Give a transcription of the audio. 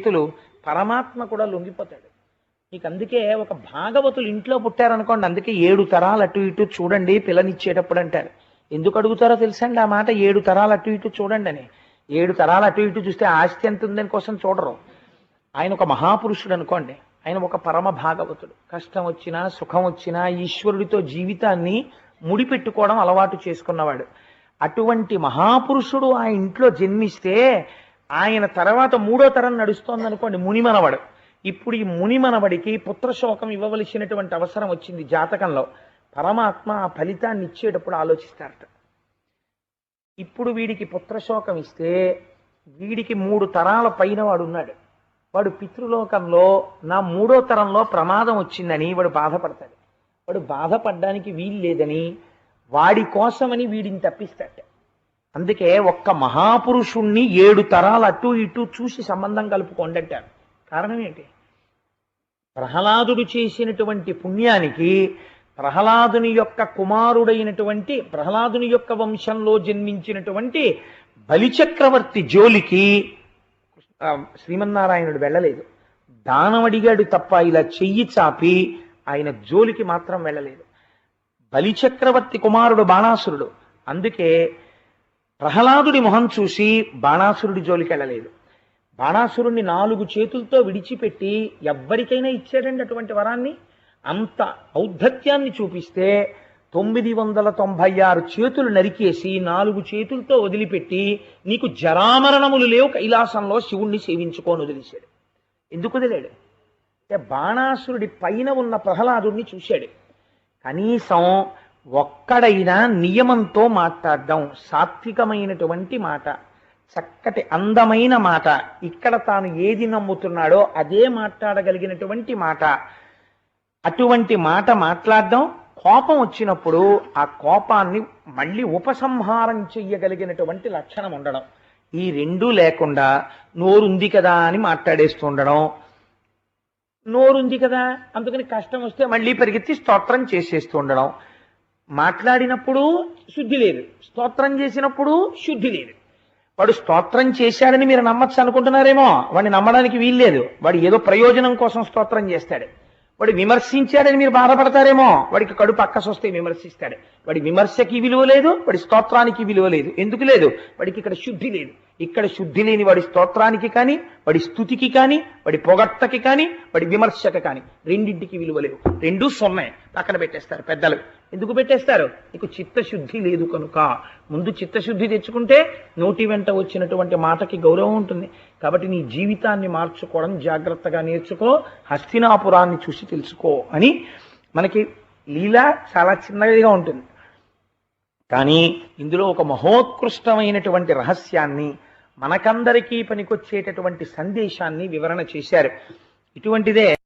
చేతులు పరమాత్మ కూడా లొంగిపోతాడు. మీకు అందుకే ఒక భాగవతులు ఇంట్లో పుట్టారనుకోండి అందుకే ఏడు తరాలు అటు ఇటు చూడండి పిల్లనిచ్చేటప్పుడు అంటారు. ఎందుకు అడుగుతారో తెలుసండి ఆ మాట? ఏడు తరాలు అటు ఇటు చూడండి అని. ఏడు తరాలు అటు ఇటు చూస్తే ఆస్తి ఎంత ఉందని కోసం చూడరు. ఆయన ఒక మహాపురుషుడు అనుకోండి ఆయన ఒక పరమ భాగవతుడు. కష్టం వచ్చినా సుఖం వచ్చినా ఈశ్వరుడితో జీవితాన్ని ముడిపెట్టుకోవడం అలవాటు చేసుకున్నవాడు. అటువంటి మహాపురుషుడు ఆ ఇంట్లో జన్మిస్తే ఆయన తర్వాత మూడో తరం నడుస్తోంది అనుకోండి మునిమనవడు. ఇప్పుడు ఈ మునిమనవడికి పుత్రశోకం ఇవ్వవలసినటువంటి అవసరం వచ్చింది జాతకంలో. పరమాత్మ ఆ ఫలితాన్ని ఇచ్చేటప్పుడు ఆలోచిస్తారట. ఇప్పుడు వీడికి పుత్రశోకం ఇస్తే వీడికి మూడు తరాల పైన వాడు ఉన్నాడు. వాడు పితృలోకంలో నా మూడో తరంలో ప్రమాదం వచ్చిందని వాడు బాధపడతాడు. వాడు బాధపడడానికి వీలు లేదని వాడి కోసమని వీడిని తప్పిస్తాడు అందుకే ఒక్క మహాపురుషుణ్ణి ఏడు తరాలు అటు ఇటు చూసి సంబంధం కలుపుకోండి అంటారు కారణం ఏంటి? ప్రహ్లాదుడు చేసినటువంటి పుణ్యానికి ప్రహ్లాదుని యొక్క కుమారుడైనటువంటి ప్రహ్లాదుని యొక్క వంశంలో జన్మించినటువంటి బలిచక్రవర్తి జోలికి శ్రీమన్నారాయణుడు వెళ్ళలేదు. దానం అడిగాడు తప్ప ఇలా చెయ్యి చాపి ఆయన జోలికి మాత్రం వెళ్ళలేదు. బలిచక్రవర్తి కుమారుడు బాణాసురుడు. అందుకే ప్రహ్లాదుడి మొహం చూసి బాణాసురుడి జోలికి వెళ్ళలేదు. బాణాసురుణ్ణి నాలుగు చేతులతో విడిచిపెట్టి ఎవ్వరికైనా ఇచ్చాడండి అటువంటి వరాన్ని? అంత ఔద్ధత్యాన్ని చూపిస్తే తొమ్మిది వందల తొంభై ఆరు చేతులు నరికేసి నాలుగు చేతులతో వదిలిపెట్టి నీకు జరామరణములు లేవు కైలాసంలో శివుణ్ణి సేవించుకొని వదిలేశాడు. ఎందుకు వదిలాడు? అంటే బాణాసురుడి పైన ఉన్న ప్రహ్లాదుడిని చూశాడు. కనీసం ఒక్కడైనా నియమంతో మాట్లాడడం సాత్వికమైనటువంటి మాట చక్కటి అందమైన మాట ఇక్కడ తాను ఏది నమ్ముతున్నాడో అదే మాట్లాడగలిగినటువంటి మాట. అటువంటి మాట మాట్లాడడం కోపం వచ్చినప్పుడు ఆ కోపాన్ని మళ్ళీ ఉపసంహారం చెయ్యగలిగినటువంటి లక్షణం ఉండడం. ఈ రెండూ లేకుండా నోరుంది కదా అని మాట్లాడేస్తూ ఉండడం. నోరుంది కదా అందుకని కష్టం వస్తే మళ్ళీ పరిగెత్తి స్తోత్రం చేసేస్తూ ఉండడం. మాట్లాడినప్పుడు శుద్ధి లేదు. స్తోత్రం చేసినప్పుడు శుద్ధి లేదు. వాడు స్తోత్రం చేశాడని మీరు నమ్మచ్చు అనుకుంటున్నారేమో. వాడిని నమ్మడానికి వీల్లేదు వాడు ఏదో ప్రయోజనం కోసం స్తోత్రం చేస్తాడు. వాడు విమర్శించాడని మీరు బాధపడతారేమో. వాడికి కడుపు అక్కసొస్తే విమర్శిస్తాడు. వాడి విమర్శకి విలువ లేదు వాడి స్తోత్రానికి విలువ లేదు. ఎందుకు లేదు? వాడికి ఇక్కడ శుద్ధి లేదు. ఇక్కడ శుద్ధి లేని వాడి స్తోత్రానికి కానీ వాడి స్థుతికి కానీ వాడి పొగట్టకి కానీ వాడి విమర్శకి కానీ రెండింటికి విలువ లేవు రెండూ సొన్నే. పక్కన పెట్టేస్తారు పెద్దలు. ఎందుకు పెట్టేస్తారు? నీకు చిత్తశుద్ధి లేదు కనుక. ముందు చిత్తశుద్ధి తెచ్చుకుంటే నోటి వెంట వచ్చినటువంటి మాటకి గౌరవం ఉంటుంది. కాబట్టి నీ జీవితాన్ని మార్చుకోవడం జాగ్రత్తగా నేర్చుకో. హస్తినాపురాన్ని చూసి తెలుసుకో అని మనకి లీల చాలా చిన్నదిగా ఉంటుంది. కానీ ఇందులో ఒక మహోత్కృష్టమైనటువంటి రహస్యాన్ని మనకందరికీ పనికొచ్చేటటువంటి సందేశాన్ని వివరణ చేశారు. ఇటువంటిదే